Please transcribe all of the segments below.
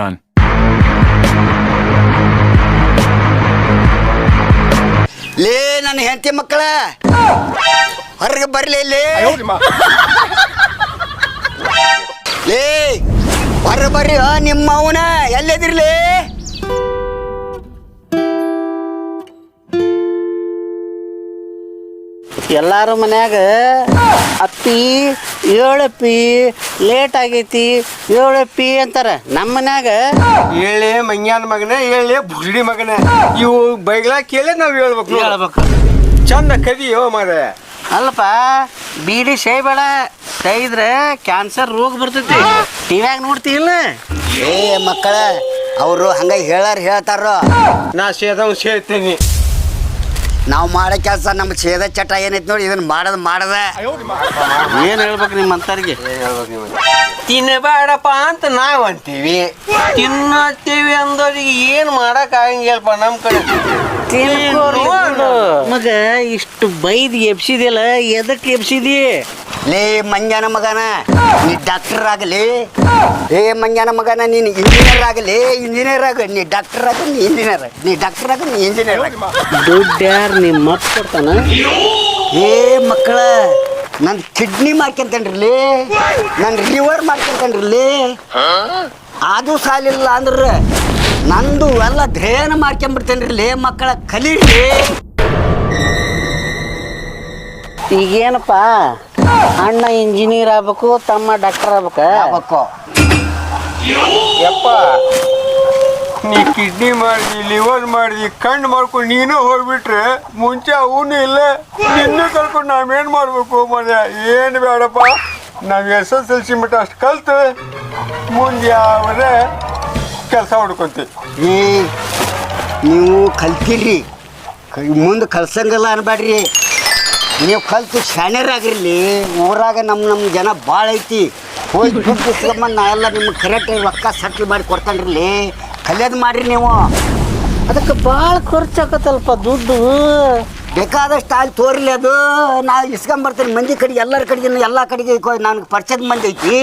Run. ಲೇ ನನ್ನ ಹೆಂಡತಿ ಮಕ್ಕಳ. ಹೊರಗೆ ಬರಲಿ ಲೇ ಲೇ ಹೊರ ಬರ್ರಿ ನಿಮ್ಮ ಅವನ ಎಲ್ಲಿದಿರ್ಲಿ ಎಲ್ಲಾರು ಮನ್ಯಾಗ ಅತ್ತಿ ಏಳಪ್ಪಿ ಲೇಟ್ ಆಗೈತಿ ಏಳಪ್ಪಿ ಅಂತಾರ. ನಮ್ಮ ಮನ್ಯಾಗ ಹೇಳಿ ಮಂಗ್ಯಾನ ಮಗನ ಹೇಳಿ ಬುರುಡಿ ಮಗನ. ಇವು ಬೈಗ್ಲಾ ಕೇಳಿ ನಾವು ಹೇಳ್ಬೇಕು. ಹೇಳ್ಬೇಕು. ಚಂದ ಕದಿಯೋ ಮಾರ ಅಲ್ಲಪ್ಪ ಬೀಡಿ ಸೇಬೇಡ ಕೈದ್ರೆ ಕ್ಯಾನ್ಸರ್ ರೋಗ ಬರ್ತೈತಿ. ಟಿವ್ಯಾಗ ನೋಡ್ತಿಲ್ಲ ಏ ಮಕ್ಕಳ ಅವರು ಹಂಗ ಹೇಳಾರ ಹೇಳ್ತಾರ ನಾ ಸೇದವ್ ಸೇರ್ತೇನೆ ನಾವು ಮಾಡೋ ಕೆಲಸ ನಮ್ಮ ಛೇದ ಚಟ ಏನೈತಿ ನೋಡಿ ಇದನ್ನ ಮಾಡದ್ ಮಾಡದ. ಏನ್ ಹೇಳ್ಬೇಕು ನಿಮ್ಮ ಅಂತರಿಗೆ? ತಿನ್ನಬೇಡಪ್ಪ ಅಂತ ನಾವ್ ಅಂತೀವಿ. ತಿನ್ನತ್ತೀವಿ ಅಂದವ್ರಿಗೆ ಏನ್ ಮಾಡಕ್ ಆಗಂಗಿಲ್ಲಪ್ಪ ನಮ್ ಕಡೆ? ಮಗ ಇಷ್ಟು ಬೈದ್ ಎಬ್ಸಿದಿಲ್ಲ ಎದಕ್ ಎಬ್ಸಿದಿ? ಲೇ ಮಂಜಾನ ಮಗನ ನೀ ಡಾಕ್ಟರ್ ಆಗಲಿ. ಏ ಮಂಜಾನ ಮಗನ ನೀನು ಇಂಜಿನಿಯರ್ ಆಗಲಿ. ಇಂಜಿನಿಯರ್ ಆಗ. ನೀ ಡಾಕ್ಟರ್ ಆಗ ನೀ ಇಂಜಿನಿಯರ್ ನೀ ಡಾಕ್ಟರ್ ಆಗ ನೀ ಇಂಜಿನಿಯರ್ ಆಗ. ದುಡ್ಡು ಯಾರು ನಿಮ್ಮ ಮತ್ ಕೊಡ್ತಾನ? ಏ ಮಕ್ಕಳ ನನ್ನ ಕಿಡ್ನಿ ಮಾಡ್ಕೊಂತೇನ್ರಿ ನನ್ನ ಲಿವರ್ ಮಾಡ್ಕೊಂತೇನ್ರಿ ಅದು ಸಾಲಿಲ್ಲ ಅಂದ್ರೆ ನಂದು ಎಲ್ಲ ಧ್ಯಾನ ಮಾಡ್ಕೊಂಬಿಡ್ತೇನ್ರಿ ಲೇ ಮಕ್ಕಳ ಕಲೀರಿ ಈಗೇನಪ್ಪ? ಅಣ್ಣ ಇಂಜಿನಿಯರ್ ಆಗ್ಬೇಕು, ತಮ್ಮ ಡಾಕ್ಟರ್ ಆಗ್ಬೇಕು? ಯಪ್ಪ, ನೀ ಕಿಡ್ನಿ ಮಾಡಿದಿ ಲಿವರ್ ಮಾಡಿದಿ, ಕಣ್ಣು ಮಾಡ್ಕೊಂಡು ನೀನು ಹೋಗ್ಬಿಟ್ರೆ ಮುಂಚೆ ಅವನು ಇಲ್ಲ. ನಿನ್ನೂ ಕರ್ಕೊಂಡು ನಾವೇನ್ ಮಾಡ್ಬೇಕು ಮನೆ ಏನು ಬೇಡಪ್ಪ? ನಾವು ಎಸ್ ಎಸ್ ಎಲ್ ಸಿ ಮಟ್ಟ ಅಷ್ಟು ಕಲ್ತು ಮುಂದೆ ಯಾವನೇ ಕೆಲಸ ಹುಡ್ಕೊಂತೀವಿ ನೀವು ಕಲ್ತಿರ್ರಿ. ಮುಂದೆ ಕಲ್ಸಂಗಲ್ಲ ಅನ್ಬೇಡ್ರಿ ನೀವು ಕಲ್ತು ಶಾಣ್ಯರಾಗಿರ್ಲಿ ಊರಾಗ ನಮ್ಮ ನಮ್ಮ ಜನ ಭಾಳ ಐತಿ. ಹೋಗಿ ದುಡ್ಡು ಇಸ್ಕೊಂಬಂದು ನಾ ಎಲ್ಲ ನಿಮ್ಗೆ ಕರೆಕ್ಟ್ ರೊಕ್ಕ ಸೆಟ್ಲ್ ಮಾಡಿ ಕೊಡ್ತಾನ್ರಿ ಕಲಿಯೋದು ಮಾಡ್ರಿ ನೀವು. ಅದಕ್ಕೆ ಭಾಳ ಖರ್ಚಾಗತ್ತಲ್ಪ ದುಡ್ಡು. ಬೇಕಾದಷ್ಟು ಅಲ್ಲಿ ತೋರಿಲಿ ಅದು. ನಾ ಇಸ್ಕೊಂಬರ್ತೀನಿ ಮಂದಿ ಕಡೆಗೆ ಎಲ್ಲರ ಕಡೆಗೆ ಎಲ್ಲ ಕಡೆಗೆ ನನಗೆ ಪರಿಚಯದ ಮಂದಿ ಐತಿ.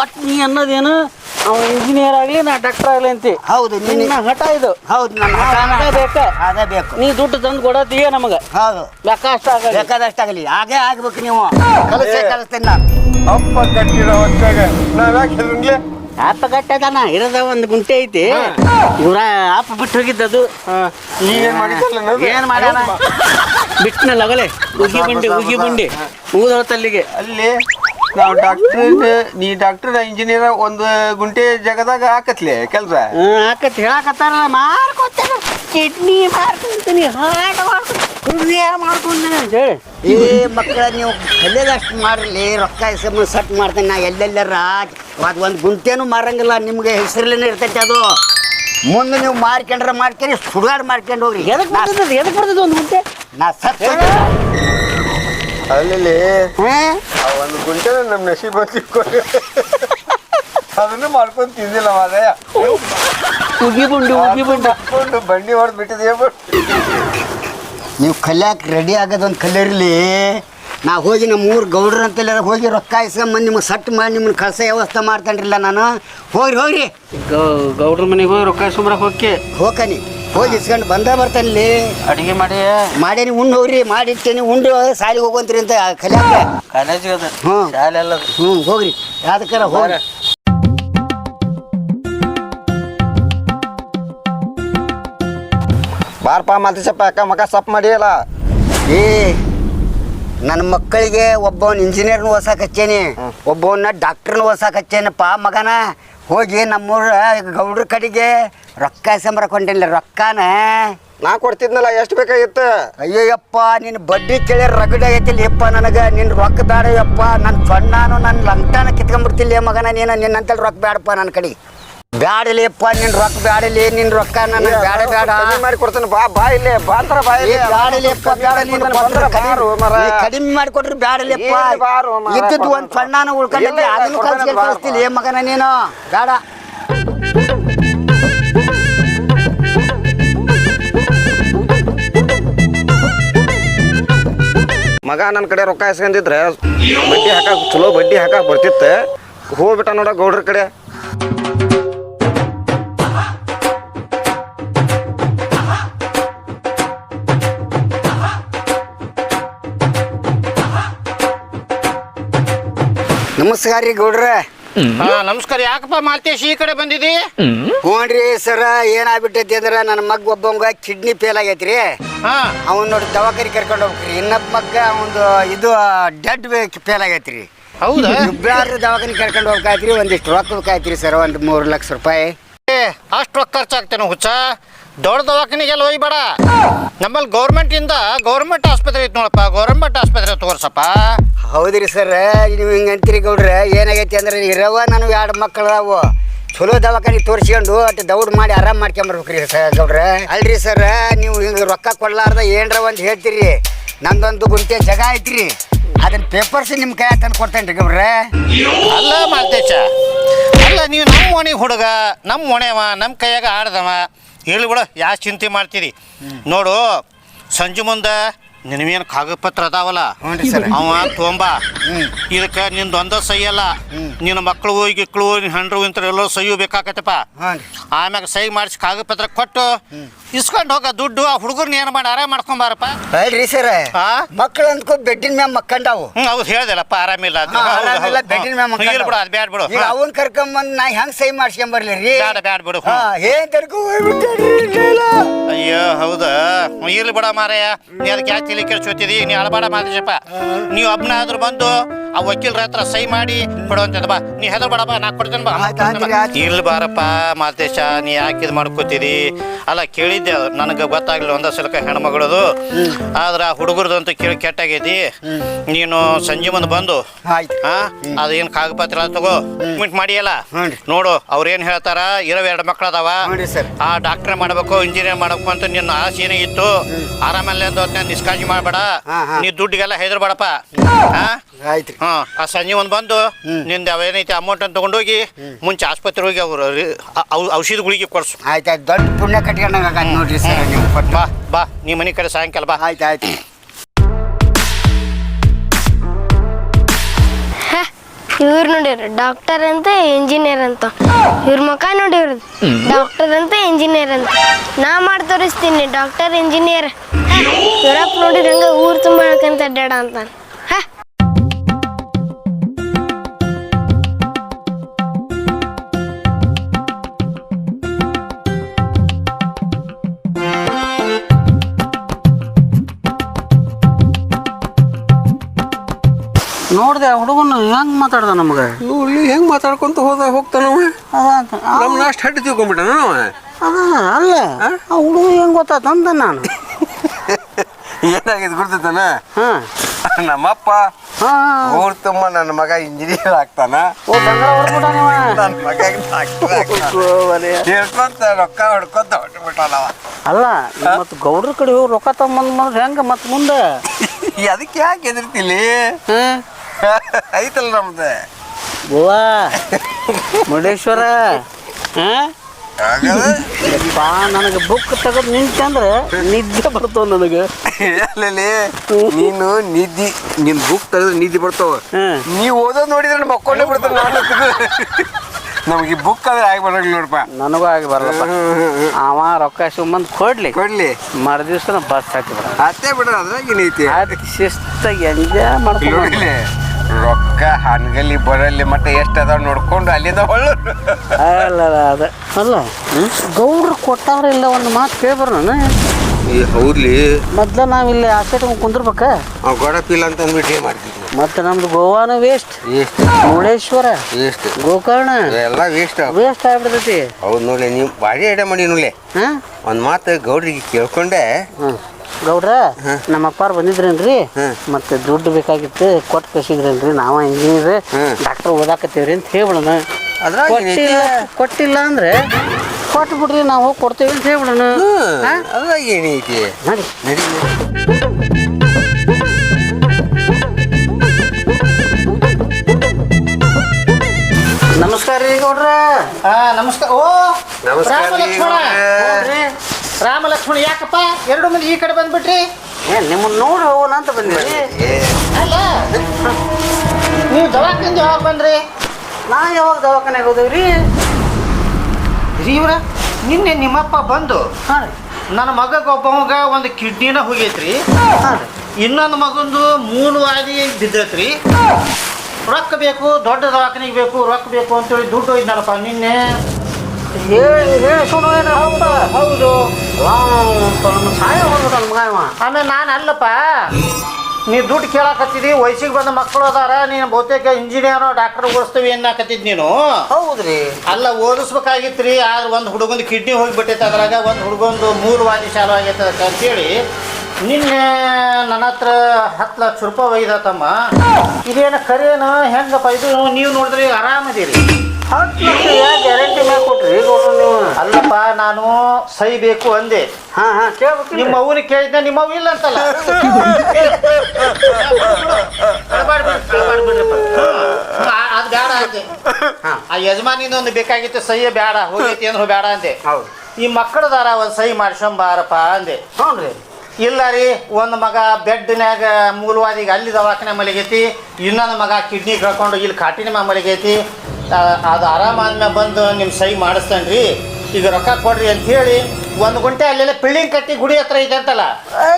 ಒಟ್ಟು ನೀ ಅನ್ನೋದೇನು? ಅವ್ನು ಇಂಜಿನಿಯರ್ ಆಗಲಿ ನಾ ಡಾಕ್ಟರ್ ಆಗ್ಲಿ ಅಂತಿ. ಹೌದು ನಿನ್ನ ಹಠ ಇದು. ಹೌದು ನನ್ನ ಅದೇ ಅದೇ ಬೇಕು. ನೀ ದುಡ್ಡು ತಂದು ಕೊಡತ್ತೀಯ ನಮಗೆ? ಹೌದು. ಬೇಕಾದಷ್ಟು ಬೇಕಾದಷ್ಟು ಆಗಲಿ. ಹಾಗೆ ಆಗ್ಬೇಕು ನೀವು. ಕಲಿಸೇ ಕಲಿಸ್ತೇನೆ ನಾನು. ಅಪ್ಪ ಕಟ್ಟಿರೋ ಹೊತ್ತಾಗ ನಾವ್ಯಾಕೆ ಆಪ ಗಟ್ಟದನ ಇರದ ಒಂದು ಗುಂಟೆ ಐತಿ. ಇವ್ರ ಆಪ ಬಿಟ್ಟು ಹೋಗಿದ್ದದು? ಏನ್ ಮಾಡ್ಯಾನ? ಬಿಟ್ಟನಲ್ಲ ಅವಲೇ. ಉಗಿ ಬಂಡಿ ಉಗಿ ಬಂಡಿ ಊದೋತಲ್ಲಿಗೆ. ಅಲ್ಲಿ ನಾವು ಡಾಕ್ಟರ್ ನೀ ಡಾಕ್ಟರ್ ಇಂಜಿನಿಯರ್ ಒಂದು ಗುಂಟೆ ಜಗದಾಗ ಹಾಕತ್ಲೆ ಕೆಲಸ. ಹಾಕತ್ ಆಕತ್ ಹೇಳಕತ್ತಾರಲ್ಲ ಮಾರ್ಕೊತೇನೆ. ಕಿಡ್ನಿ ಮಾಡ್ಕೊಂತೀನಿ ಹಾರ್ಟ್ ಮಾಡ್ಕೊಂಡು ಹೃದಯ ಮಾಡ್ಕೊಂತೀನಿ ಅಂತ ಹೇಳಿ. ಏ ಮಕ್ಕಳ ನೀವು ಕಲಿಯೋದಷ್ಟು ಮಾಡ್ರಿ ರೊಕ್ಕ ಹೆಸರು ಸಟ್ ಮಾಡ್ತೀನಿ ನಾ ಎಲ್ಲೆಲ್ಲರ ಅದು ಒಂದು ಗುಂಟೇನು ಮಾರಂಗಿಲ್ಲ ನಿಮ್ಗೆ ಹೆಸರಲ್ಲೇನೆ ಇರ್ತೈತೆ ಅದು. ಮುಂದೆ ನೀವು ಮಾಡ್ಕೊಂಡ್ರೆ ಮಾಡ್ಕೊಂಡು ಸುಡಾಡ್ ಮಾಡ್ಕೊಂಡು ಹೋಗ್ರಿ. ಎದಕ್ಕೆ ಬರ್ತದ ಎದಕ್ ಒಂದು ಗುಂಟೆ? ನಾ ಸತ್ ಅಲ್ಲಿ ಆ ಒಂದು ಗುಂಟೆ ನಮ್ಮ ನಸೀಬ್ ಅದನ್ನು ಮಾಡ್ಕೊಂಡು ತಿಂದಿಲ್ಲ ಮಾದಯ್ಯ ಉಗಿ ಬಂಡು ಉಗಿ ಬಂಡು ಬಂಡಿ ಹೊಡೆದು ಬಿಟ್ಟಿದೀಯ ನೀವು ಕಲ್ಯಾಕ್ ರೆಡಿ ಆಗೋದೊಂದು ಕಲಿಯರ್ಲಿ ನಾ ಹೋಗಿ ನಮ್ಮ ಊರು ಗೌಡ್ರ ಅಂತೆಲ್ಲ ಹೋಗಿ ರೊಕ್ಕ ಇಸ್ಕೊಂಬಂದು ನಿಮ್ಗೆ ಸಟ್ ಮಾಡಿ ನಿಮ್ಮನ್ನ ಕಸ ವ್ಯವಸ್ಥೆ ಮಾಡ್ತಾನ್ರಿಲ್ಲ ನಾನು. ಹೋಗ್ರಿ ಹೋಗ್ರಿ. ಗೌ- ಗೌಡ್ರ ಮನೆಗೆ ಹೋಗಿ ರೊಕ್ಕ ಸುಮ್ರಕ್ಕೆ ಹೋಗಿ ಹೋಗನಿ ಹೋಗಿ ಇಸ್ಕೊಂಡು ಬಂದ ಬರ್ತಾನಲ್ಲಿ ಅಡಿಗೆ ಮಾಡಿ. ಮಾಡೇನಿ ಉಂಡು ಹೋಗ್ರಿ ಮಾಡಿರ್ತೇನೆ ಉಂಡು ಸಾಲಿಗೆ ಹೋಗುವಂತ್ರಿ ಅಂತ ಕಲ್ಯಾಣ ಕಾಲೇಜಿಗೆ. ಶಾಲೆ ಎಲ್ಲ ಹ್ಞೂ ಹೋಗ್ರಿ. ಯಾವ್ದಕ್ಕಾರ ಹೋಗ್ರಿ. ಬಾರಪ್ಪ ಮಾತಿಸಪ್ಪ ಅಕ್ಕ ಮಕ ಸಪ್ ಮಾಡಿಯಲ್ಲ. ಏ ನನ್ನ ಮಕ್ಕಳಿಗೆ ಒಬ್ಬವನ್ ಇಂಜಿನಿಯರ್ನ ಓದ್ಸಕ್ ಹಚ್ಚೇನಿ ಒಬ್ಬವನ್ನ ಡಾಕ್ಟರ್ನ ಓದ್ಸಕ್ ಹಚ್ಚೇನಪ್ಪ ಮಗನ. ಹೋಗಿ ನಮ್ಮೂರ ಗೌಡ್ರ ಕಡೆಗೆ ರೊಕ್ಕ ಸಂಬರಕೊಂಡಿಲ್ಲ ರೊಕ್ಕನ? ನಾ ಕೊಡ್ತಿದ್ನಲ್ಲ ಎಷ್ಟು ಬೇಕಾಗಿತ್ತು? ಅಯ್ಯಯ್ಯಪ್ಪ ನಿನ್ನ ಬಡ್ಡಿ ಕೇಳಿ ರಗಡ ಆಗೈತಿಲ್ಲ ಯಪ್ಪ ನನಗೆ. ನಿನ್ನ ರೊಕ್ಕ ಬೇಡ ಯಪ್ಪ ನನ್ನ ಸೊಣ್ಣಾನು ನನ್ನ ಲಂಟಾನ ಕಿತ್ಕೊಂಡ್ಬಿಡ್ತಿಲ್ಲ ಮಗನ ನೀನು. ನಿನ್ನಂತಲ್ಲಿ ರೊಕ್ಕ ಬೇಡಪ್ಪ ನನ್ನ ಕಡೆ. ಬ್ಯಾಡಲಿಯಪ್ಪ ನಿನ್ ರೊಕ್ಕ ಬ್ಯಾಡಲಿ ನಿನ್ನ ರೊಕ್ಕ ನನ್ನ ಬ್ಯಾಡ ಬ್ಯಾಡ ಮಾಡಿ ಕೊಡ್ತೇನೆ ಬಾ ಬಾ ಇಲ್ಲೇ ಬಾಂತರ ಬಾ ಇಲ್ಲಿ. ಬ್ಯಾಡಲಿ ಬ್ಯಾಡ ನೀನು ಬಂದ್ರೆ ಬಾರು ಮರ ಕಡಿಮೆ- ಮಾಡಿ ಬ್ಯಾಡಲಿಪ್ಪ ಬಾರು? ಇದ್ದದ್ದು ಒಂದು ಸಣ್ಣನ ಉಳ್ಕೊಂಡಿದ್ದೆ ಅದನ್ನು ಕಲ್ಸಿ. ಕಳಿಸ್ತಿಲ್ಲ ಏ ಮಗನ ನೀನು ಬ್ಯಾಡ ಮಗ ನನ್ನ ಕಡೆ ರೊಕ್ಕ ಇಸ್ಕೊಂಡಿದ್ರೆ ಬಡ್ಡಿ ಹಾಕಕ್ ಚಲೋ ಬಡ್ಡಿ ಹಾಕಕ್ ಬರ್ತಿತ್ತು. ಹೋಗ್ಬಿಟ್ಟ ನೋಡ ಗೌಡ್ರ ಕಡೆ. ನಮಸ್ಕಾರ ರೀ ಗೌಡ್ರ. ಹಾ ನಮಸ್ಕಾರ. ಯಾಕಪ್ಪ ಮಾಲ್ತೇಶ್ ಈ ಕಡೆ ಬಂದಿದಿ ಹ್ಞೂನ್ರಿ ಸರ ಏನಾಗ್ಬಿಟ್ಟೈತಿ ಅಂದ್ರ ನನ್ನ ಮಗ್ ಒಬ್ಬಂಗ ಕಿಡ್ನಿ ಫೇಲ್ ಆಗೈತ್ರಿ ಹಾ. ಅವನ್ ನೋಡಿ ದವಾಖಾನಿ ಕರ್ಕೊಂಡು ಹೋಗ್ರಿ ಇನ್ನೊಬ್ಬ ಮಗ್ಗ ಒಂದು ಇದು ಡೆಡ್ ಫೇಲ್ ಆಗೈತ್ರಿ ಹೌದಾ? ಇಬ್ಬರು ದವಾಖಾನಿ ಕರ್ಕೊಂಡು ಹೋಗ್ಕಾಯ್ತ್ರಿ ಒಂದಿಷ್ಟು ರೊಕ್ಕ ಬೇಕಾಯ್ತ್ರಿ ಸರ್ ಒಂದು ಮೂರು ಲಕ್ಷ ರೂಪಾಯಿ. ಏ, ಅಷ್ಟು ರೊಕ್ಕ ಖರ್ಚಾಗ್ತೇನೆ ಹುಚ್ಚ? ದೊಡ್ಡ ದವಾಖಾನಿಗೆಲ್ಲ ಒಯ್ಬೇಡ ನಮ್ಮಲ್ಲಿ ಗೌರ್ಮೆಂಟ್ ಇಂದ ಗೌರ್ಮೆಂಟ್ ಆಸ್ಪತ್ರೆ ಐತೆ ನೋಡಪ್ಪ. ಗೌರ್ಮೆಂಟ್ ಆಸ್ಪತ್ರೆ ತೋರ್ಸಪ್ಪ. ಹೌದ್ರಿ ಸರ್ ನೀವು ಹಿಂಗೆ ಅಂತೀರಿ ಗೌಡ್ರೆ. ಏನಾಗೈತಿ ಅಂದ್ರೆ ಇರವ ನನಗೆ ಎರಡು ಮಕ್ಕಳು ಅವು ಚಲೋ ದವಾಖಾನಿ ತೋರಿಸ್ಕೊಂಡು ಅಟ್ ದೌಡ್ ಮಾಡಿ ಆರಾಮ್ ಮಾಡ್ಕೊಂಬರ್ಬೇಕ್ರಿ ಸರ್ ಗೌಡ್ರೆ. ಅಲ್ರಿ ಸರ್ ನೀವು ಹಿಂಗೆ ರೊಕ್ಕ ಕೊಡ್ಲಾರ್ದ ಏನ್ರ ಒಂದು ಹೇಳ್ತೀರಿ. ನಂದೊಂದು ಗುಂಟೆ ಜಗ ಐತ್ರಿ. ಅದನ್ನ ಪೇಪರ್ಸ್ ನಿಮ್ಮ ಕೈ ತಂದು ಕೊಡ್ತೇನೆ ರೀ ಗೌಡ್ರೆ. ಅಲ್ಲ ಮಾಡ್ತೇಚ ಅಲ್ಲ ನೀವು ನಮ್ಮ ಓಣಿ ಹುಡುಗ ನಮ್ಮ ಓಣೆವ ನಮ್ಮ ಕೈಯಾಗ ಆಡ್ದವ. ಹೇಳಿ ಬಿಡು ಯಾವ ಚಿಂತೆ ಮಾಡ್ತೀರಿ? ನೋಡು ಸಂಜೆ ಮುಂದೆ ನಿನವೇನು ಕಾಗದ ಪತ್ರ ಅದಾವಲ್ಲ? ಹ್ಞೂ ಸರ್. ಅವ ತೊಂಬ. ಇದಕ್ಕೆ ನಿಂದು ಒಂದ ಸೈ ಅಲ್ಲ. ನಿನ್ನ ಮಕ್ಕಳು ಹೋಗಿ ನಿನ್ನ ಹಂಡ್ರು ಇಂತರ ಎಲ್ಲೋ ಸಹಿ ಬೇಕಾಕತ್ತಪ್ಪ ಆಮ್ಯಾಗ ಸಹಿ ಮಾಡಿಸಿ ಕಾಗದ ಪತ್ರ ಕೊಟ್ಟು ಇಸ್ಕೊಂಡು ಹೋಗ ದುಡ್ಡು ಆ ಹುಡುಗರ್ನ ಏನು ಮಾಡಿ ಆರಾಮ್ ಮಾಡ್ಕೊಂಬಾರಪ್ಪ? ಅಲ್ರಿ ಸರ್? ಮಕ್ಕಳು ಅಂದ್ಕೊ ಬೆಡ್ಡಿನ ಮ್ಯಾಮ್ ಮಕ್ಕಂಡಾವು. ಹ್ಞೂ ಹೌದು ಹೇಳ್ದಲ್ಲಪ್ಪ ಆರಾಮಿಲ್ಲ ಆರಾಮಿಲ್ಲ. ಬೆಡ್ಡಿನ ಮ್ಯಾಮ್ ಇರ್ಲಿ ಬಿಡು ಅದು ಬ್ಯಾಡ ಬಿಡು. ಈಗ ಕರ್ಕೊಂಬಂದು ಅವನ್ ಕರ್ಕೊಂಬಂದ್ ನಾ ಹೆಂಗ್ ಸಹಿ ಮಾಡ್ಸ್ಕೊಂಬರ್ಲಿ ರೀ? ಬ್ಯಾಡ ಬ್ಯಾಡ ಬಿಡು. ಏನ್ ಅಯ್ಯೋ ಹೌದಾ? ಇರ್ಲಿ ಬಿಡ ಮಾರಾಯ. ನೀ ಅದಕ್ಕೆ ಯಾಕೆ ತಿಳಿ ಕೆಡ್ಸೋತಿದಿ ನೀ ಅಳಬಾಡ ಮಾದೇಶಪ್ಪ ನೀವು ಒಬ್ಬನ ಆದ್ರೂ ಬಂದು ಆ ವಕೀಲರ ಹತ್ರ ಸಹಿ ಮಾಡಿ ಕೊಡುವಂತದ ಬಾ. ನೀ ಹೆದರ್ ಬಾ ನಾ ಕೊಡ್ತೇನೆ ಬಾ. ಆಯ್ತ್ ಆಯ್ತ್ ರೀ, ಆಯ್ತ್. ಇರ್ಲಿ ಬಾರಪ್ಪ ಮಾದೇಶ ನೀ ಯಾಕೆ ಇದು ಮಾಡ್ಕೋತೀರಿ? ಅಲ್ಲ ಕೇಳಿದ್ದೆ ನನಗೆ ಗೊತ್ತಾಗ್ಲಿಲ್ಲ ಒಂದ ಸಲಕ ಹೆಣ್ಮಗಳದು. ಆದ್ರೆ ಆ ಹುಡುಗರದಂತೂ ಕೇಳಿ ಕೆಟ್ಟಾಗೈತಿ. ನೀನು ಸಂಜೆ ಮುಂದೆ ಬಂದು ಆಯ್ತು. ಹಾ ಅದೇನು ಕಾಗಪತ್ರ ತಗೋ. ಮಿಟ್ ಮಾಡಿಯಲ್ಲ ನೋಡು ಅವ್ರೇನ್ ಹೇಳ್ತಾರ? ಇರೋ ಎರಡು ಮಕ್ಳು ಅದಾವ. ಸರ್. ಆ ಡಾಕ್ಟರ್ ಮಾಡಬೇಕು ಇಂಜಿನಿಯರ್ ಮಾಡಬೇಕು ಅಂತ ನಿನ್ನ ಆಸೆ ಏನೇ ಇತ್ತು ಆರಾಮಲ್ಲಿ ಅಂತ ನಿಷ್ಕಾಳಜಿ ಮಾಡಬೇಡ. ಹಾ, ಹಾ. ನೀ ದುಡ್ಡಿಗೆಲ್ಲ ಹೆದರ್ಬೇಡಪ್ಪ. ಹಾ ಆಯ್ತು ಹಾಂ. ಆ ಸಂಜೆ ಒಂದು ಬಂದು ನಿಂದ ಅವೇನೈತಿ ಅಮೌಂಟ್ ಅಂತ ತಗೊಂಡೋಗಿ ಮುಂಚೆ ಆಸ್ಪತ್ರೆ ಹೋಗಿ ಅವರು ಔಷಧ ಗುಳಿಗೆ ಕೊಡ್ಸು. ಆಯ್ತು ಆಯ್ತು. ದೊಡ್ಡ ಪುಣ್ಯ ಕಟ್ಕೊಂಡಂಗ ನೋಡ್ರಿ ಸರ್ ನೀವು ಕೊಟ್ಟು. ಬಾ ಬಾ. ನೀ ಮನೆ ಕಡೆ ಸಾಯಂಕಾಲ ಬಾ. ಆಯ್ತು ಆಯ್ತು. ಇವ್ರು ನೋಡಿರಿ ಡಾಕ್ಟರ್ ಅಂತ ಇಂಜಿನಿಯರ್ ಅಂತ. ಇವ್ರ ಮುಖ ನೋಡಿವ್ರಿ ಡಾಕ್ಟರ್ ಅಂತ ಇಂಜಿನಿಯರ್ ಅಂತ. ನಾ ಮಾಡಿ ತೋರಿಸ್ತೀನಿ. ಡಾಕ್ಟರ್ ಇಂಜಿನಿಯರ್ ಇವರಪ್ಪ ನೋಡಿರಿ ಹಂಗ ಊರ್ ತುಂಬ ಹೇಳ್ಕೊಂತ ಅಡ್ಡಾಡ ಅಂತ. ನೋಡ್ದೆ ಹುಡುಗನ ಹೆಂಗ್ ಮಾತಾಡ್ದ ನಮ್ಗೆ? ಇಲ್ಲಿ ಹೆಂಗ್ ಮಾತಾಡ್ಕೊಂತ ಹೋದ ಹೋಗ್ತಾನವ ನಮ್ನ ಅಷ್ಟು ಹಟ್ಟಿ ತಿಳ್ಕೊಂಡ್ಬಿಟ್ಟ ನಾವ ಅಲ್ಲ. ಆ? ಹುಡುಗ ಹೆಂಗ್ ಗೊತ್ತಾತ ಅಂದ ನಾನು. ಏನಾಗಿದೆ ಗೊತ್ತೈತನ ಹಾ. ನಮ್ಮಪ್ಪ ಊರ್ ತುಂಬ ನನ್ನ ಮಗ ಇಂಜಿನಿಯರ್ ಆಗ್ತಾನ. ನನ್ನ ಮಗ. ಹೇಳ್ಕೊಂತ ರೊಕ್ಕ ಹೊಡ್ಕೊಂತ ಹೊಟ್ಬಿಟ್ಟಾನವ ಅಲ್ಲ ಮತ್ ಗೌಡ್ರ ಕಡೆ ಹೋಗಿ ರೊಕ್ಕ ತಮ್ಮ ಬಂದ್ರೆ ಹೆಂಗ ಮತ್ ಮುಂದೆ? ಅದಕ್ಕೆ ಯಾಕೆ ಎದಿರ್ತಿಲಿ ಹಾ. ಐತಲ್ಲ ನಮ್ದು? ಗೋವಾ ಮುರುಡೇಶ್ವರ ಹಾ? ಬಾ ನನಗೆ ಬುಕ್ ತಗದ್ ನಿಂತಂದ್ರೆ ನಿದ್ದೆ ಬರ್ತಾವ ನನಗೆ. ನೀನು ನಿದ್ದಿ ನಿನ್ ಬುಕ್ ತೆಗೆದ್ರೆ ನಿದ್ದೆ ಬರ್ತಾವ. ನೀವು ಓದೋದ್ ನೋಡಿದ್ರೆ ಮಕ್ಕೊಂಡೇ ಬಿಡ್ತಾರೆ ನಾನು ನಮಗೆ ಬುಕ್ ಆದ್ರೆ ಆಗಿ ಬರಂಗಿಲ್ಲ ನೋಡಪ್ಪ. ನನಗೂ ಆಗಿ ಬರಲ್ಲಪ್ಪ. ಅವ ರೊಕ್ಕ ಸುಮ್ಮಂದ್ ಕೊಡ್ಲಿ. ಕೊಡ್ಲಿ. ಮರು ದಿವ್ಸ ಬಸ್ ಹಾಕಿದ್ರ ಅತ್ತೆ ಬಿಡ ಅದ್ರಾಗ ಏನೈತಿ ಶಿಸ್ತಾಗಿ ಎಂಜಾಯ್ ಮಾಡ್ಕೊಂಡು ರೊಕ್ಕ ಹಣಗಲಿ ಬರಲ್ಲಿ ಮಟ್ಟ ಎಷ್ಟು ಅದಾವ ನೋಡ್ಕೊಂಡು ಅಲ್ಲಿಂದ ಹೊಳ್ಳು ಅಲ್ಲ ಅಲ್ಲ, ಅದ. ಅಲ್ಲ ಗೌಡ್ರು ಕೊಟ್ಟಾರ ಇಲ್ಲ ಒಂದು ಮಾತು ಕೇಳ್ಬರ ನಾನು. ಹೌದ್ಲಿ? ಮೊದ್ಲ ನಾವಿಲ್ಲಿ ಆಸೆಟ್ ಕುಂದ್ರಬೇಕ? ಆ ಗೋಡಪಿಲ್ಲ ಅಂತ ಅಂದ್ಬಿಟ್ಟು ಮಾಡ್ತೀವಿ ಮತ್ತೆ ನಮ್ದು ಗೋವಾನ ವೇಸ್ಟ್ ಮುರುಡೇಶ್ವರ ವೇಸ್ಟ್ ಗೋಕರ್ಣ. ಎಲ್ಲ ವೇಸ್ಟ್ ವೇಸ್ಟ್ ಆಗ್ಬಿಡ್ತೈತಿ. ಹೌದು ನೋಡಿ ನೀವು ಭಾರಿ ಐಡಿಯಾ ಮಾಡಿ ನೋಡಿ ಹಾಂ? ಒಂದು ಮಾತು ಗೌಡ್ರಿಗೆ ಕೇಳ್ಕೊಂಡೆ. ಗೌಡ್ರ ನಮ್ಮ ಅಪ್ಪಾರು ಬಂದಿದ್ರೇನ್ರಿ? ಮತ್ತೆ ದುಡ್ಡು ಬೇಕಾಗಿತ್ತು ಕೊಟ್ಟು ಕಳಿಸಿದ್ರೇನ್ರಿ? ನಾವ ಇಂಜಿನಿಯರ್ ಡಾಕ್ಟರ್ ಓದಾಕತ್ತೀವ್ರಿ ಅಂತ ಹೇಳ್ಬಿಡೋಣ. ಕೊಟ್ಟಿಲ್ಲ ಕೊಟ್ಟಿಲ್ಲ ಅಂದ್ರೆ ಕೊಟ್ಟು ಬಿಡ್ರಿ ನಾವು ಹೋಗಿ ಕೊಡ್ತೇವೆ ಅಂತ ಹೇಳ್ಬಿಡೋಣ? ಅದ್ರಾಗ ಏನೈತಿ ನಡಿ ನಡಿ. ಯಾಕಪ್ಪ ಎರಡು ಮಂದಿ ಈ ಕಡೆ ಬಂದ್ಬಿಟ್ರಿ. ಏ ನಿಮ್ಮನ್ನ ನೋಡಿ ಹೋಗೋಣ ಅಂತ ಬಂದಿರಿ ಅಲ್ಲ ನೀವು ದವಾಖಾನಿಂದ ಯಾವಾಗ ಬಂದ್ರಿ? ನಾ ಯಾವಾಗ ದವಾಖಾನೆಗೆ ಹೋದವ್ರಿ? ಇವ್ರ ನಿನ್ನೆ ನಿಮ್ಮಪ್ಪ ಬಂದು ಹಾಂ ರೀ. ನನ್ನ ಒಬ್ಬವಾಗ ಒಂದು ಕಿಡ್ನಿನ ಹೋಗೈತ್ರಿ. ಹಾಂ ರೀ. ಇನ್ನೊಂದು ಮಗಂದು ಮೂರು ವಾದಿ ಬಿದ್ದೈತ್ರಿ. ರೊಕ್ಕ ಬೇಕು ದೊಡ್ಡ ದವಾಖಾನೆಗೆ ಬೇಕು ರೊಕ್ಕ ಬೇಕು ಅಂತೇಳಿ ದುಡ್ಡು ಇದ್ನಲ್ಲಪ್ಪ ನಿನ್ನೆ. ಹೇಳಿ ಹೇಳಿ ಸುಡು ಏನು ಹೌದಾ ಹೌದು. ಮಗ ಇವ ಆಮೇಲೆ ನಾನು ಅಲ್ಲಪ್ಪ. ನೀ ದುಡ್ಡು ಕೇಳಾಕತ್ತಿದಿ ವಯಸ್ಸಿಗೆ ಬಂದ ಮಕ್ಕಳು ಅದಾರ ನೀನು ಬಹುತೇಕ ಇಂಜಿನಿಯರ್ ಡಾಕ್ಟರ್ ಓದಿಸ್ತೀವಿ ಅನ್ನಕತ್ತಿದ್ ನೀನು. ಹೌದ್ರಿ. ಅಲ್ಲ ಓದಿಸ್ಬೇಕಾಗಿತ್ತು ರೀ ಆದ್ರೆ ಒಂದು ಹುಡುಗಂದು ಕಿಡ್ನಿ ಹೋಗಿಬಿಟ್ಟೈತೆ ಅದ್ರಾಗ ಒಂದು ಹುಡುಗಂದು ಮೂರು ವಾದಿ ಶಾಲು ಆಗೈತೆ ಅದಕ್ಕೆ ಅಂತೇಳಿ. ನಿನ್ನೆ ನನ್ನ ಹತ್ರ ಹತ್ತು ಲಕ್ಷ ರೂಪಾಯಿ ತಮ್ಮ. ಇದೇನು ಕರೇನು? ಹೆಂಗಪ್ಪ ಇದು? ನೀವು ನೋಡಿದ್ರಿ ಆರಾಮದಿರಿ. ಹತ್ತು ಲಕ್ಷ ಗ್ಯಾರಂಟಿ ಮೇಲೆ ಕೊಟ್ರಿ. ಗೌಡ್ರು ನೀವು. ಅಲ್ಲಪ್ಪ ನಾನು ಸಹಿ ಬೇಕು ಅಂದೆ. ಹಾ ಹಾ ಕೇಳ್ಬೇಕು ನಿಮ್ಮ ಅವ್ವನಿಗೆ ಕೇಳಿದ್ದೆ ನಿಮ್ಮ ಅವ್ವ ಇಲ್ಲ ಅಂತಲ್ಲ. ಅದು ಬೇಡ ಅಂದೆ. ಆ ಯಜಮಾನಿಂದ ಒಂದು ಬೇಕಾಗಿತ್ತು ಸಹಿ ಬೇಡ ಹೋಗೈತಿ ಅಂದ್ರೆ ಬೇಡ ಅಂದೆ. ಹೌದು. ಈ ಮಕ್ಕಳದಾರ ಒಂದು ಸಹಿ ಮಾಡ್ಸಂಬಾರಪ್ಪ ಅಂದೆ. ಹ್ಞೂ ರೀ ಇಲ್ಲ ರೀ ಒಂದು ಮಗ ಬೆಡ್ನ್ಯಾಗ ಮೂಲವಾದಿಗೆ ಅಲ್ಲಿ ದವಾಖಾನೆ ಮಲಗೈತಿ ಇನ್ನೊಂದು ಮಗ ಕಿಡ್ನಿ ಕಳ್ಕೊಂಡು ಇಲ್ಲಿ ಕಾಟಿನ ಮ್ಯಾಗ ಮಲಗೈತಿ. ಅದು ಆರಾಮ ಆದ್ಮೇಲೆ ಬಂದು ನಿಮ್ಮ ಸಹಿ ಮಾಡಿಸ್ತೇನೆ ರೀ ಈಗ ರೊಕ್ಕ ಕೊಡ್ರಿ ಅಂತ ಹೇಳಿ ಒಂದು ಗುಂಟೆ ಅಲ್ಲೆಲ್ಲ ಪಿಳ್ಳಿಂಗ್ ಕಟ್ಟಿ ಗುಡಿ ಹತ್ರ ಇದೆ ಅಂತಲ್ಲ?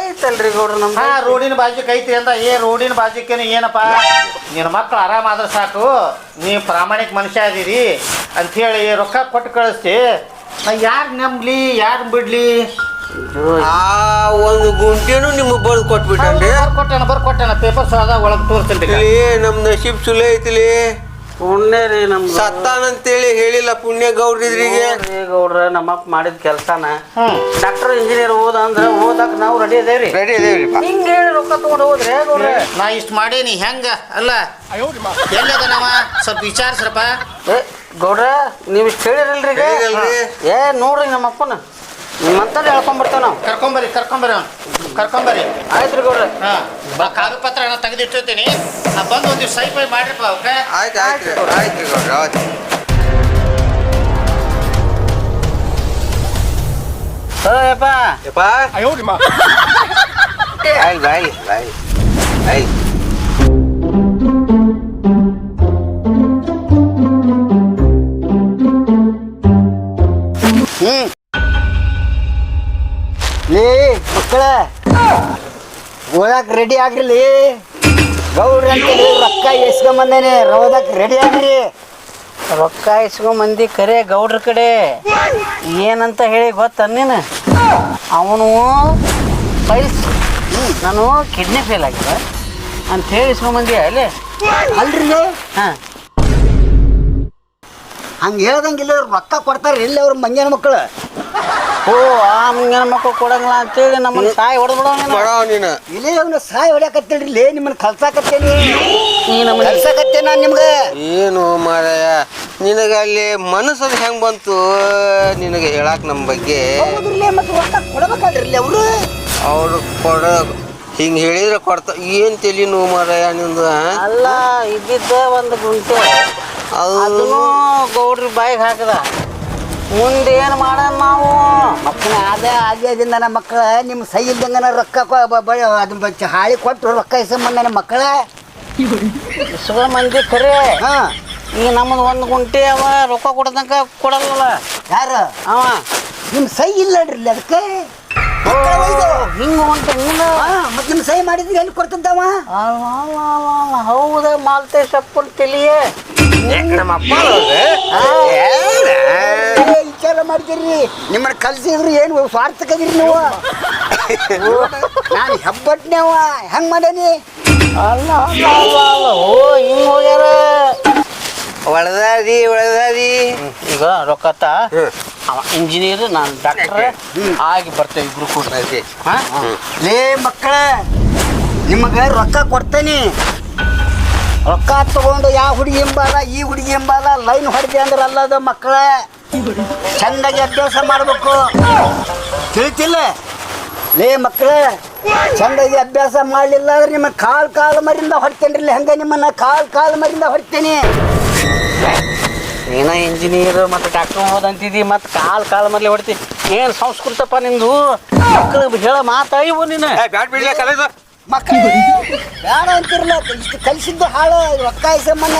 ಐತಲ್ರಿ ಗೌಡ್ರು ನಮ್ಮ ಹಾ ರೋಡಿನ ಬಾಜುಕ್ ಐತಿ ಅಂತ ಏ ರೋಡಿನ ಬಾಜುಕೇನು ಏನಪ್ಪ? ನಿನ್ನ ಮಕ್ಳು ಆರಾಮಾದ್ರೆ ಸಾಕು. ನೀವು ಪ್ರಾಮಾಣಿಕ ಮನುಷ್ಯ ಅದೀರಿ ಅಂಥೇಳಿ ರೊಕ್ಕ ಕೊಟ್ಟು ಕಳಿಸ್ತಿ. ಯಾರು ನಂಬ್ಲಿ ಯಾರು ಬಿಡ್ಲಿ? ಆ ಒಂದು ಗುಂಟೆನು ನಿಮಗೆ ಬಳ್ದು ಕೊಟ್ಬಿಟ್ಟನ್ರಿ. ಬರ್ಕೊಟ್ಟಣ ಬರ್ಕೊಟ್ಟಣ ಪೇಪರ್ಸ್ ಅದ ಒಳಗೆ ತೋರಿಸ್ತೀನಿ ಇಲ್ಲಿ ನಮ್ ನಶೀಬ್ ಚುಲೇ ಐತಿಲಿ. ಪುಣ್ಯ ರೀ ನಮ್ಮ ಸತ್ತಾನಂತೇಳಿ ಹೇಳಿಲ್ಲ ಪುಣ್ಯ ಗೌಡ್ರಿದ್ರಿಗೆ. ಗೌಡ್ರ ನಮ್ಮಪ್ಪ ಮಾಡಿದ ಕೆಲಸನ. ಡಾಕ್ಟರ್ ಇಂಜಿನಿಯರ್ ಓದ ಅಂದ್ರೆ ಓದಕ್ ನಾವು ರೆಡಿ ಅದೇವ್ರಿ? ರೆಡಿ ಅದೇವ್ರಿ ಹಿಂಗ್ ಹೇಳಿ ರೊಕ್ಕ ತಗೊಂಡು ಹೋದ್ರೆ ಗೌಡ್ರ? ನಾ ಇಷ್ಟು ಮಾಡೇನಿ ಹೆಂಗ? ಅಲ್ಲ. ಎಲ್ಲದ ನಾವ? ಸ್ವಲ್ಪ ವಿಚಾರಿಸ್ರಪ್ಪ. ಏ ಗೌಡ್ರ ನೀವು ಇಷ್ಟು ಹೇಳಿರಲ್ರಿ. ಏ ನೋಡ್ರಿ ನಮ್ಮ ಅಪ್ಪನ. ನಿಮ್ಮಂತಲ್ಲಿ ಹೇಳ್ಕೊಂಡ್ಬರ್ತೇವೆ ನಾವು. ಕರ್ಕೊಂಬರಿ ಕರ್ಕೊಂಬರಿ ಅವ್ನು. ಕರ್ಕೊಂಬರಿ. ಆಯ್ತು ರೀ ಗೌಡ್ರ. ಹಾಂ ಕಾಗದ ಪತ್ರ ಎಲ್ಲ ತೆಗೆದಿಟ್ಟಿರ್ತೀನಿ. ಆ ಬಂದು ಒಂದು ಸೈ ಪೈ ಮಾಡ್ರಿಪ್ಪ ಓಕೆ? ಆಯ್ತು ಆಯ್ತು ರೀ ಆಯ್ತು ರೀ ಗೌಡ್ರೆ ಆಯ್ತು. ಯಪ್ಪ. ಯಪ್ಪ. ಬಾಯ್ ಬಾಯ್ ಬಾಯ್ ಬಾಯ್. ಹ್ಮ್. ಲೇ ಮಕ್ಕಳ. ಓದಾಕ್ ರೆಡಿ ಆಗ್ರಿ. ಗೌಡ್ರ ಅಂತೇಳಿ ರೊಕ್ಕ ಎಸ್ಕೊಂಬಂದೇನೆ ಓದಕ್ ರೆಡಿ ಆಗ್ರಿ. ರೊಕ್ಕ ಇಸ್ಕೊಂಬಂದಿ ಕರೆ ಗೌಡ್ರ ಕಡೆ. ಏನಂತ ಹೇಳಿ ಗೊತ್ತ ನೀನು? ಅವನು ಪೈಲ್ಸ್ ನಾನು ಕಿಡ್ನಿ ಫೇಲ್ ಆಗಿದೆ ಅಂತ ಹೇಳಿ ಇಸ್ಕೊಂಬಂದಿ ಅಲ್ಲೇ ಅಲ್ಲಿ ಅಲ್ರಿ ಹಾಂ. ಹಂಗೆ ಹೇಳ್ದಂಗಿಲ್ಲ ರೊಕ್ಕ ಕೊಡ್ತಾರೆ ಇಲ್ಲಿ ಅವ್ರ ಮಂಗ್ಯಾನ ಮಕ್ಕಳು ಓ ಆ ಮುಂಗಿನ ಮಕ್ಕಳು ಕೊಡಂಗಿಲ್ಲ ಅಂತೇಳಿ ನಮ್ಮನ್ನ ಸಾಯಿ ಹೊಡೆದ್ಬಿಡೋಣ ಮಾಡೋ ನೀನು. ಇಲ್ಲೇ ಅವ್ನ ಸಾಯ್ ಹೊಡ್ಯಾಕತ್ತೇಳ್ರಿ ಲೇ ನಿಮ್ಮನ್ನ ಕಲ್ಸಾಕತ್ತೇನಿ. ನೀ ನಮ್ಮನ್ನ ಕಲ್ಸಾಕತ್ತೇ ನಾನು ನಿಮ್ಗೆ. ಏನು ಮಾರಾಯ ನಿನಗೆ ಅಲ್ಲಿ ಮನಸ್ಸು ಹೆಂಗ್ ಬಂತು ನಿನಗೆ ಹೇಳಕ್ ನಮ್ಮ ಬಗ್ಗೆ? ಹೌದ್ರಲ್ಲೇ ಮತ್ತೆ ರೊಕ್ಕ ಕೊಡ್ಬೇಕಲ್ರಿ ಅವರು? ಅವ್ರು ಕೊಡ ಹಿಂಗೆ ಹೇಳಿದ್ರೆ ಕೊಡ್ತ ಏನು ತಲಿ ನೋವು ಮಾರಾಯ ನಿಂದು ಆ? ಅಲ್ಲ ಇದ್ದಿದ್ದ ಒಂದು ಗುಂಟೆ. ಅದು ಅದನ್ನು ಗೌಡ್ರಿ ಬಾಯಿಗೆ ಹಾಕದ. ಮುಂದೆ ಏನು ಮಾಡೋಣ ನಾವು ಮಕ್ಕಳ ಅದೇ ಅದೇ ಅದಿಂದ ನಮ್ಮ ಮಕ್ಕಳ ನಿಮ್ಮ ಸೈ ಇಲ್ದಂಗನ ರೊಕ್ಕ ಕೊ- ಬ- ಬ- ಅದನ್ನ ಬಚ್ಚ ಹಾಳಿ ಕೊಟ್ಟು ರೊಕ್ಕ ಇಸ್ಕೊಂಬಂದನ ಮಕ್ಕಳ. ಇಸುವ ಮಂದಿ ಖರೆ ಹಾ. ಈಗ ನಮ್ಮದು ಒಂದು ಗುಂಟೆ ಅವ ರೊಕ್ಕ ಕೊಡದಂಕ ಕೊಡಲ್ಲ ಯಾರು? ಅವ. ನಿಮ್ಮ ಸೈ ಇಲ್ಲಡ್ರಿ ಇಲ್ಲಿ ಅದಕ್ಕೆ ಹಿಂಗ ಹೊಂಟ ನೀನ ಮತ್ತೆ ನಿಮ್ಮ ಸೈ ಮಾಡಿದ್ರೆ ಎಲ್ಲಿ ಕೊಡ್ತಂತವ? ಹೌದ ಮಾಲ್ತೇಶಪ್ಪನ ತಿಳಿಯೇ. ನಮ್ಮ ಅಪ್ಪ ವಿಚಾರ ಮಾಡ್ತೀರಿ ನಿಮ್ಮನ್ನ ಕಲ್ಸಿದ್ರು ಏನು ಸ್ವಾರ್ಥಕದಿರಿ ನೀವು? ನಾನು ಹೆಬ್ಬಟ್ನೇವ ಹೆಂಗ್ ಮಾಡೇನಿ? ಅಲ್ಲ ಅಲ್ಲ ಅಲ್ಲ ಅಲ್ಲ ಓ ಹಿಂಗ್ ಹೋಗ್ಯಾರ. ಒಳದಾದಿ ಒಳದಾದಿ. ಈಗ ರೊಕ್ಕತ್ತ ಅವ ಇಂಜಿನಿಯರ್ ನಾನು ಡಾಕ್ಟರ್ ಆಗಿ ಬರ್ತೇವೆ ಇಬ್ರು ಕೂಡ ಹಾ? ಲೇ ಮಕ್ಕಳ ನಿಮಗೆ ರೊಕ್ಕ ಕೊಡ್ತೇನೆ. ರೊಕ್ಕ ತಗೊಂಡು ಯಾವ ಹುಡುಗಿ ಎಂಬಾಲ ಈ ಹುಡುಗಿ ಎಂಬಾಲ ಲೈನ್ ಹೊಡೆದಿ ಅಂದ್ರೆ ಅಲ್ಲದ ಮಕ್ಕಳ. ಚಂದಾಗಿ ಅಭ್ಯಾಸ ಮಾಡಬೇಕು. ತಿಳಿತಿಲ್ಲ? ಲೇ ಮಕ್ಕಳೇ ಚಂದಾಗಿ ಅಭ್ಯಾಸ ಮಾಡಲಿಲ್ಲ ಅಂದ್ರೆ ನಿಮ್ಮ ಕಾಲ್ ಕಾಲು ಮರಿಂದ ಹೊಡ್ತೇನ್ರಿ ಹಂಗೆ ನಿಮ್ಮನ್ನ ಕಾಲ್ ಕಾಲು ಮರಿಂದ ಹೊಡ್ತೇನೆ. ಏನ ಇಂಜಿನಿಯರ್ ಮತ್ತೆ ಡಾಕ್ಟರ್ ಹೋದಂತಿದ್ದಿ ಮತ್ತೆ ಕಾಲ್ ಕಾಲ್ ಮರಲಿ ಹೊಡ್ತಿ. ಏನು ಸಂಸ್ಕೃತಪ್ಪ ನಿಂದು? ಮಕ್ಕಳು ಹೇಳ ಮಾತಾಯಿವು ನೀನು. ಬ್ಯಾಟ್ ಮಕ್ಕಳು ಬೇಡ ಅಂತಿರಲ್ಲ ಇಷ್ಟು ಕಲಿಸಿದ್ದು ಹಾಳು. ರೊಕ್ಕ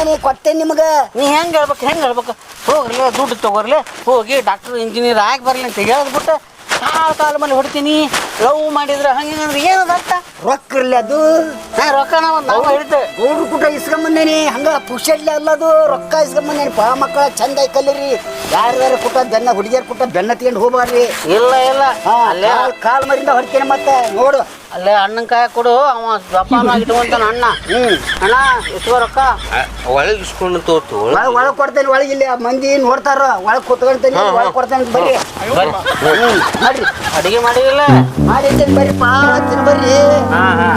ನೀ ಕೊಟ್ಟೆ ನಿಮಗೆ. ನೀ ಹೆಂಗೆ ಹೇಳ್ಬೇಕು ಹೆಂಗೆ ಹೇಳ್ಬೇಕು? ಹೋಗ್ರಲೆ ದುಡ್ಡು ತಗೋರ್ಲೆ. ಹೋಗಿ ಡಾಕ್ಟರ್ ಇಂಜಿನಿಯರ್ ಆಗಿ ಬರಲಿ ಅಂತ ಹೇಳಿದ್ಬಿಟ್ಟು ಕಾಲ್ ಕಾಲು ಮೇಲೆ ಹೊಡ್ತೀನಿ. ಲವ್ ಮಾಡಿದ್ರೆ ಹಂಗೆ ಅಂದ್ರೆ ಏನದ ಅರ್ಥ? ರೊಕ್ಕ ಇರ್ಲಿ ಅದು. ನಾ ರೊಕ್ಕ ನಾವು ನಾವು ಹೇಳ್ತೆ ಗೌಡ್ರು ಕೂಟ ಇಸ್ಕೊಂಬಂದೇನಿ ಹಂಗ ಪುಷಡ್ಲಿ ಅಲ್ಲದು ರೊಕ್ಕ ಇಸ್ಕೊಂಬಂದೇನಿ ಪಾ ಮಕ್ಕಳ ಚಂದ ಕಲೀರಿ. ಯಾರ್ಯಾರ ಕೂಟ ಬೆನ್ನ ಹುಡುಗಿಯರ್ ಕೂಟ ಬೆನ್ನ ತಿಂದು ಹೋಗ್ಬಾರ್ರಿ. ಇಲ್ಲ ಇಲ್ಲ. ಕಾಲ್ ಮರಿಂದ ಹೊಡ್ತೇನೆ ಮತ್ತೆ. ನೋಡು. ಅಲ್ಲೇ ಅಣ್ಣನ ಕಾಯ ಕೊಡು ಅವ ಜಪಾನ ಇಟ್ಕೊಂತಾನ ಅಣ್ಣ. ಹ್ಮ್. ಅಣ್ಣ ಎಷ್ಟು ರೊಕ್ಕ. ಒಳಗೆ ಇಸ್ಕೊಂಡು ತೋರ್ತು ಒಳಗ್ ಒಳಗ್ ಕೊಡ್ತೇನೆ ಒಳಗೆ ಇಲ್ಲಿ ಮಂದಿ ನೋಡ್ತಾರ ಒಳಗೆ ಕುತ್ಕೊಂತೇನೆ ಒಳಗೆ ಕೊಡ್ತೇನೆ ಬರ್ರಿ. ಮಾಡ್ರಿ ಅಡಿಗೆ ಮಾಡಿದಿಲ್ಲ? ಮಾಡಿರ್ತೇನೆ ಬರ್ರಿ ಪಾ ತಿನ್ ಬರ್ರಿ. ಹಾ ಹಾ.